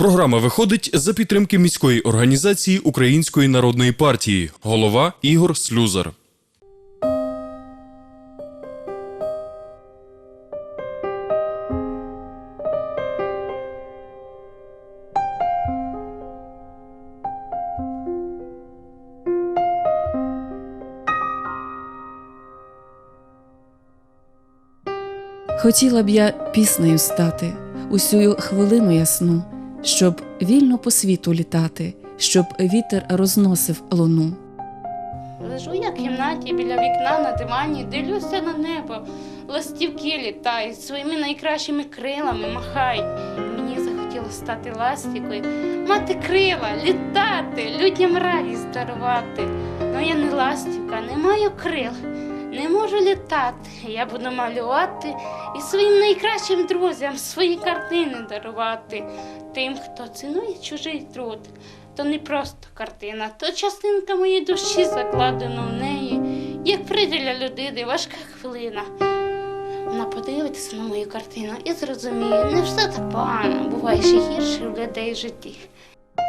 Програма виходить за підтримки міської організації Української народної партії. Голова Ігор Слюзар. Хотіла б я піснею стати усю хвилину ясну, щоб вільно по світу літати, щоб вітер розносив луну. Лежу я в кімнаті біля вікна на дивані, дивлюся на небо. Ластівки літають своїми найкращими крилами махають. Мені захотілося стати ластівкою, мати крила, літати, людям радість дарувати. Ну я не ластівка, не маю крил, не можу літати. Я буду малювати і своїм найкращим друзям свої картини дарувати. Тим, хто цінує чужий труд. То не просто картина, то частинка моєї душі закладена в неї. Як прийде для людини важка хвилина. Вона подивиться на мою картину і зрозуміє, не все так погано, буває ще гірше в людей житті.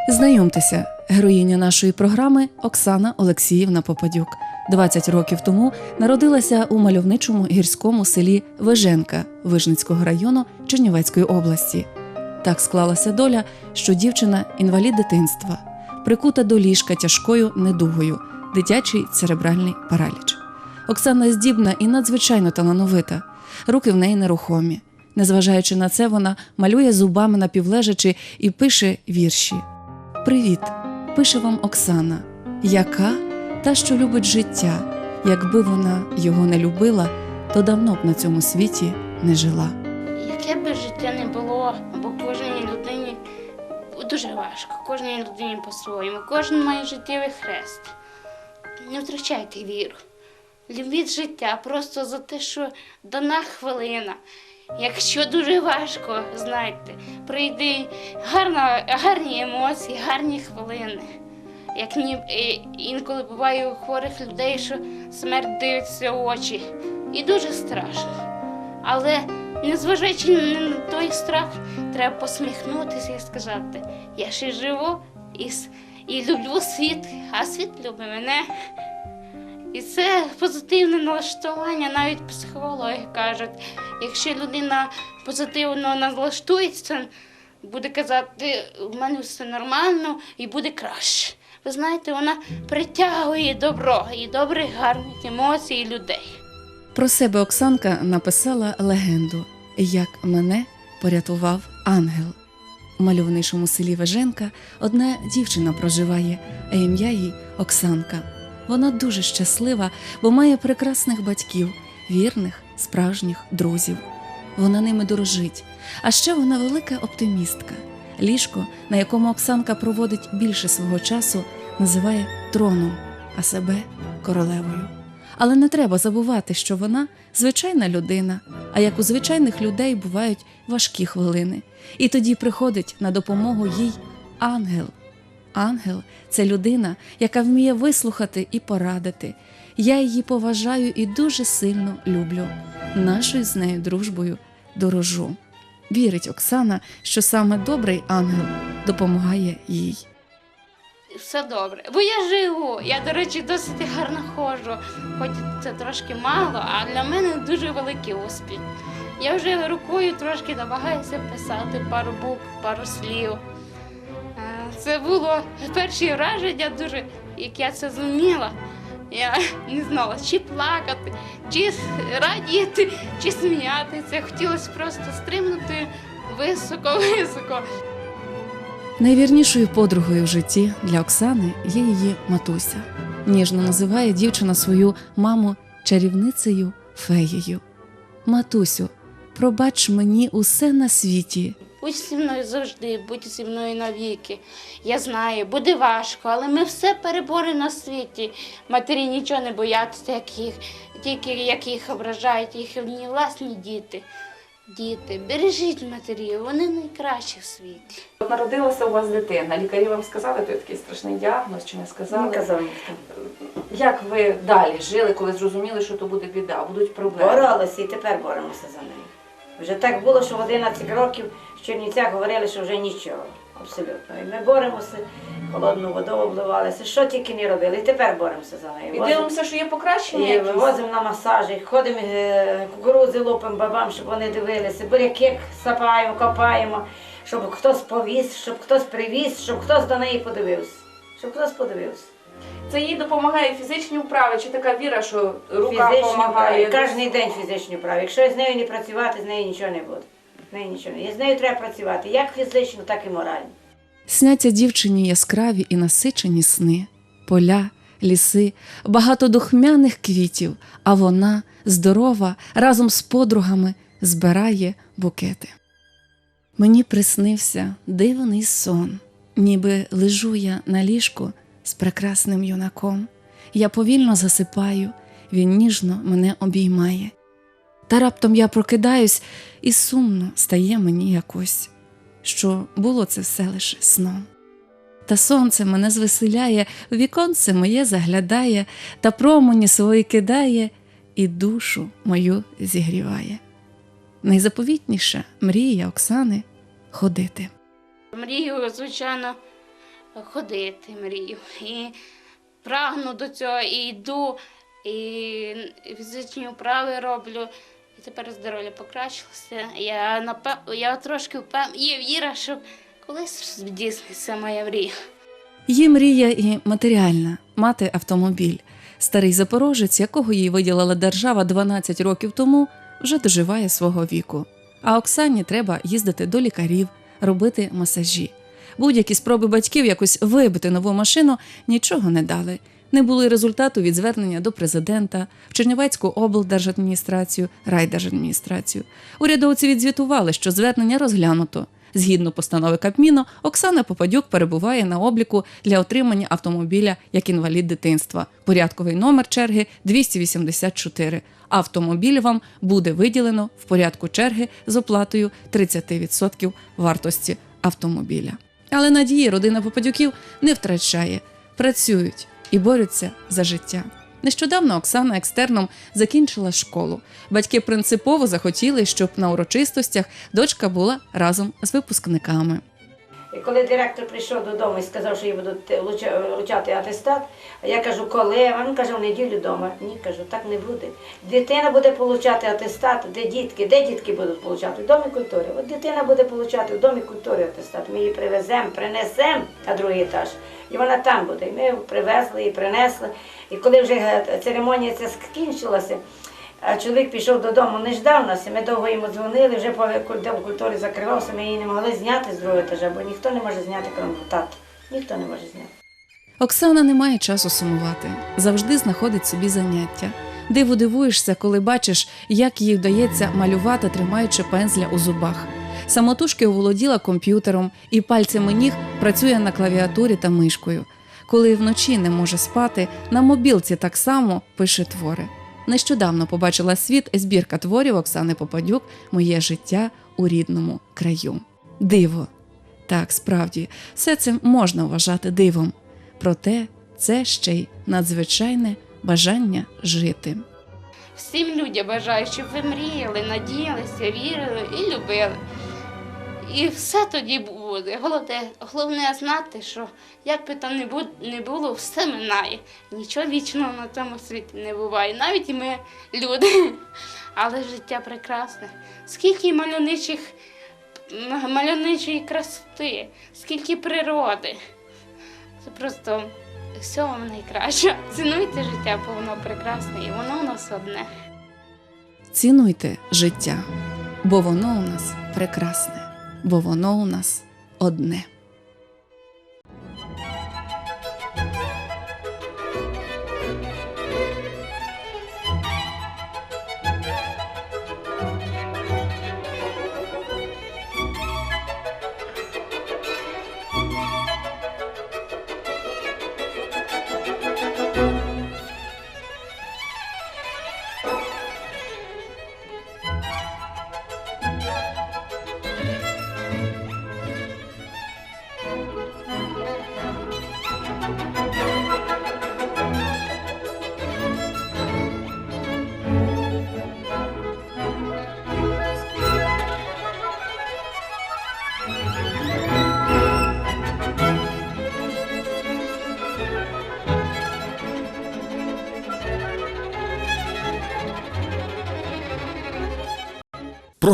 Знайомтеся, героїня нашої програми Оксана Олексіївна Попадюк. 20 років тому народилася у мальовничому гірському селі Виженка Вижницького району Чернівецької області. Так склалася доля, що дівчина інвалід дитинства, прикута до ліжка тяжкою недугою, дитячий церебральний параліч. Оксана здібна і надзвичайно талановита, руки в неї нерухомі. Незважаючи на це, вона малює зубами напівлежачи і пише вірші. Привіт, пише вам Оксана, яка та, що любить життя. Якби вона його не любила, то давно б на цьому світі не жила. Яке би життя не було, бо кожній людині дуже важко, кожній людині по-своєму, кожен має життєвий хрест. Не втрачайте віру. Любіть життя просто за те, що дана хвилина. Якщо дуже важко, знайте, гарна, гарні емоції, гарні хвилини. Як ні, інколи буває у хворих людей, що смерть дивиться в очі. І дуже страшно. Але незважаючи на той страх, треба посміхнутися і сказати, я ще живу і, і люблю світ, а світ любить мене. І це позитивне налаштування, навіть психологи кажуть, якщо людина позитивно налаштується, буде казати, у мене все нормально і буде краще. Ви знаєте, вона притягує добро і добрих, гарних емоцій людей. Про себе Оксанка написала легенду, як мене порятував ангел. У мальовничому селі Веженка одна дівчина проживає, а ім'я їй Оксанка. Вона дуже щаслива, бо має прекрасних батьків, вірних, справжніх друзів. Вона ними дорожить. А ще вона велика оптимістка. Ліжко, на якому Оксанка проводить більше свого часу, називає троном, а себе королевою. Але не треба забувати, що вона звичайна людина, а як у звичайних людей бувають важкі хвилини. І тоді приходить на допомогу їй ангел. Ангел це людина, яка вміє вислухати і порадити. Я її поважаю і дуже сильно люблю. Нашою з нею дружбою дорожу. Вірить Оксана, що саме добрий ангел допомагає їй. Все добре. Бо я живу. Я, до речі, досить гарно ходжу. Хоч це трошки мало, а для мене дуже великий успіх. Я вже рукою трошки намагаюся писати пару букв, пару слів. Е, Це було перші враження, дуже, як я це зуміла. Я не знала, чи плакати, чи радіти, чи сміятися. Хотілося просто стримнути високо-високо. Найвірнішою подругою в житті для Оксани є її матуся. Ніжно називає дівчина свою маму чарівницею феєю. Матусю, пробач мені усе на світі. Будь зі мною завжди, будь зі мною навіки. Я знаю, буде важко, але ми все переборемо на світі. Матері нічого не бояться, яких, тільки яких ображають їхні власні діти. Діти, бережіть матерів, вони найкращі в світі. От народилася у вас дитина. Лікарі вам сказали, то такий страшний діагноз, чи не сказали? Не ніхто. Як ви далі жили, коли зрозуміли, що то буде біда, будуть проблеми? Боролися і тепер боремося за неї. Вже так було, що в 11 років в Чернівцях говорили, що вже нічого. Абсолютно. І ми боремося, холодну воду обливалися, що тільки не робили. І тепер боремося за нею. І Возимо- дивимося, що є покращення. і якісь. вивозимо на масажі, ходимо е, кукурузи лупимо бабам, щоб вони дивилися, буряки сапаємо, копаємо, щоб хтось повіз, щоб хтось привіз, щоб хтось до неї подивився. Щоб хтось подивився. Це їй допомагає фізичні вправи, чи така віра, що рука Фізичні допомагає. Кожен день фізичні вправи. Якщо з нею не працювати, з нею нічого не буде. З нею нічого не. І з нею треба працювати як фізично, так і морально. Сняться дівчині яскраві і насичені сни, поля, ліси, багато духмяних квітів, а вона, здорова, разом з подругами збирає букети. Мені приснився дивний сон, ніби лежу я на ліжку з прекрасним юнаком. Я повільно засипаю, він ніжно мене обіймає. Та раптом я прокидаюсь, і сумно стає мені якось що було це все лише сном. Та сонце мене звеселяє, віконце моє заглядає, та промені свої кидає і душу мою зігріває. Найзаповітніша мрія Оксани ходити. Мрію, звичайно, ходити мрію. І прагну до цього, і йду, і фізичні вправи роблю. І тепер здоров'я покращилося. Я напев... я трошки впев... є віра, що колись здійсниться моя мрія. Її мрія і матеріальна мати автомобіль. Старий запорожець, якого їй виділила держава 12 років тому, вже доживає свого віку. А Оксані треба їздити до лікарів, робити масажі. Будь-які спроби батьків якось вибити нову машину нічого не дали. Не було результату від звернення до президента, в Чернівецьку облдержадміністрацію, райдержадміністрацію. Урядовці відзвітували, що звернення розглянуто. Згідно постанови Кабміну, Оксана Попадюк перебуває на обліку для отримання автомобіля як інвалід дитинства. Порядковий номер черги 284. Автомобіль вам буде виділено в порядку черги з оплатою 30% вартості автомобіля. Але надії родина Попадюків не втрачає, працюють і борються за життя. Нещодавно Оксана екстерном закінчила школу. Батьки принципово захотіли, щоб на урочистостях дочка була разом з випускниками. І коли директор прийшов додому і сказав, що їй будуть вручати атестат, я кажу, коли? Він каже, в неділю вдома. Ні, кажу, так не буде. Дитина буде отримати атестат, де дітки, де дітки будуть отримати? В домі культури. От дитина буде отримати в домі культури атестат. Ми її привеземо, принесемо на другий етаж. І вона там буде. І ми привезли і принесли. І коли вже е, церемонія ця скінчилася, а чоловік пішов додому, не ждав нас, і ми довго йому дзвонили, вже дом культури закривався, ми її не могли зняти з другого етажа, бо ніхто не може зняти, крім тата. Ніхто не може зняти. Оксана не має часу сумувати, завжди знаходить собі заняття. Диву дивуєшся, коли бачиш, як їй вдається малювати, тримаючи пензля у зубах. Самотужки оволоділа комп'ютером і пальцями ніг працює на клавіатурі та мишкою. Коли вночі не може спати, на мобілці так само пише твори. Нещодавно побачила світ збірка творів Оксани Попадюк Моє життя у рідному краю. Диво. Так, справді, все це можна вважати дивом. Проте це ще й надзвичайне бажання жити. Всім людям бажаю, щоб ви мріяли, надіялися, вірили і любили. І все тоді буде. Головне, головне знати, що як би там не бу- не було, все минає. Нічого вічного на цьому світі не буває. Навіть і ми люди. Але життя прекрасне. Скільки мальовничих, мальовничої красоти, скільки природи. Це просто всього найкраще. Цінуйте життя, бо воно прекрасне і воно у нас одне. Цінуйте життя, бо воно у нас прекрасне, бо воно у нас одне.